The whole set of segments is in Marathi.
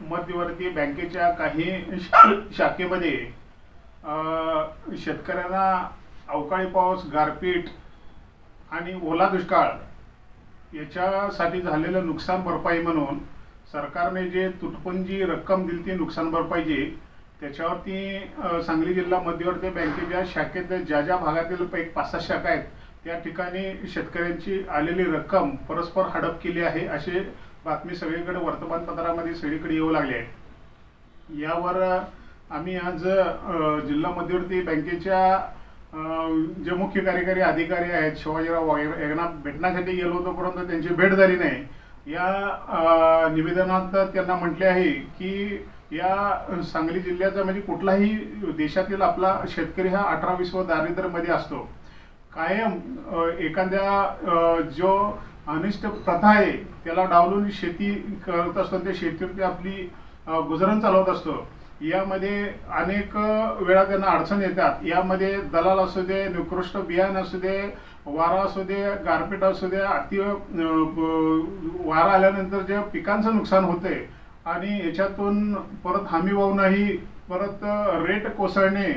मध्यवर्ती बँकेच्या काही शाखेमध्ये शेतकऱ्यांना अवकाळी पाऊस गारपीट आणि ओला दुष्काळ याच्यासाठी झालेलं नुकसान भरपाई म्हणून सरकारने जे तुटपुंजी रक्कम दिली ती नुकसान भरपाईची त्याच्यावरती सांगली जिल्हा मध्यवर्ती बँकेच्या शाखेत ज्या ज्या भागातील एक पाच सात शाखा आहेत त्या ठिकाणी शेतकऱ्यांची आलेली रक्कम परस्पर हडप केली आहे असे बातमी सगळीकडे वर्तमानपत्रामध्ये सगळीकडे येऊ लागली आहे. यावर आम्ही आज जिल्हा मध्यवर्ती बँकेच्या जे मुख्य कार्यकारी अधिकारी आहेत शिवाजीराव वगैरे यांना भेटण्यासाठी गेलो होतो परंतु त्यांची भेट झाली नाही. या निवेदनात त्यांना म्हटले आहे की या सांगली जिल्ह्याचा म्हणजे कुठलाही देशातील आपला शेतकरी हा अठरा वीस व दारिद्र्यमध्ये असतो. कायम एखाद्या जो अनिष्ट प्रथा आहे त्याला डावलून शेती करत असतो ते शेतीवरती आपली गुजरण चालवत असतो. यामध्ये अनेक वेळा त्यांना अडचण येतात. यामध्ये दलाल असू दे निकृष्ट बियाण असू दे वारा असू दे गारपीट असू दे अति वारा आल्यानंतर जे पिकांचं नुकसान होते आणि याच्यातून परत हमी वाहूनही परत रेट कोसळणे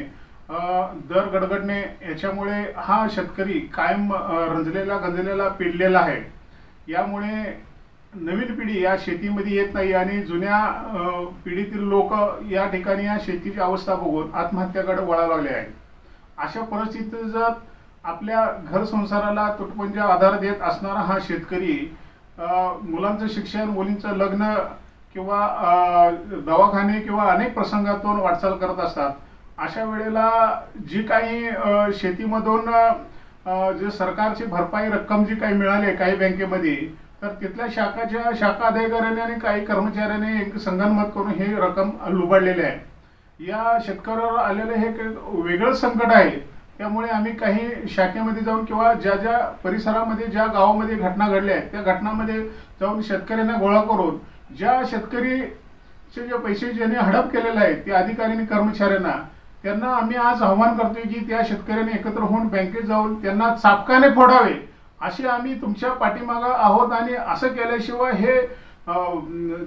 दर गडगडणे याच्यामुळे हा शेतकरी कायम रंजलेला गंजलेला पिडलेला आहे. यामुळे नवीन पिढी या शेतीमध्ये येत नाही आणि जुन्या पिढीतील लोक या ठिकाणी या शेतीची अवस्था बघून आत्महत्याकडे वळा लागले आहे अशा परिस्थितीत जर आपल्या घर संसाराला तुटपुंजा आधार देत असणारा हा शेतकरी मुलांचं शिक्षण मुलींचं लग्न किंवा दवाखाने किंवा अनेक प्रसंगातून वाटचाल करत असतात. अशा वेळेला जी काही शेतीमधून जे सरकारची भरपाई रक्कम जी काही मिळाली आहे काही बँकेमध्ये तर तिथल्या शाखाच्या शाखा अधिकाऱ्याने आणि काही कर्मचाऱ्याने एक संगनमत करून हे रक्कम लुबाडलेली आहे. या शेतकऱ्यावर आलेलं हे एक वेगळंच संकट आहे. त्यामुळे आम्ही काही शाखेमध्ये जाऊन किंवा ज्या ज्या परिसरामध्ये ज्या गावामध्ये घटना घडल्या आहेत त्या घटनामध्ये जाऊन शेतकऱ्यांना गोळा करून ज्या शेतकरीचे जे पैसे ज्यांनी हडप केलेले आहेत त्या अधिकाऱ्यांनी कर्मचाऱ्यांना त्यांना आम्ही आज आव्हान करतोय की त्या शेतकऱ्यांनी एकत्र होऊन बँकेत जाऊन त्यांना चापकाने फोडावे असे आम्ही तुमच्या पाठीमागं आहोत आणि असं केल्याशिवाय हे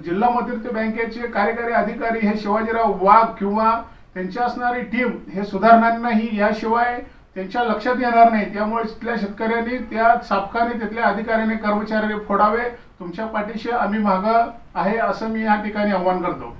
जिल्हा मध्यवर्ती बँकेचे कार्यकारी अधिकारी हे शिवाजीराव वाघ किंवा त्यांची असणारी टीम हे सुधारणार नाही याशिवाय त्यांच्या लक्षात येणार नाही. त्यामुळे तिथल्या शेतकऱ्यांनी त्या चापकाने तिथल्या अधिकाऱ्यांनी कर्मचाऱ्यांनी फोडावे. तुमच्या पाठीशी आम्ही मागं आहे असं मी या ठिकाणी आव्हान करतो.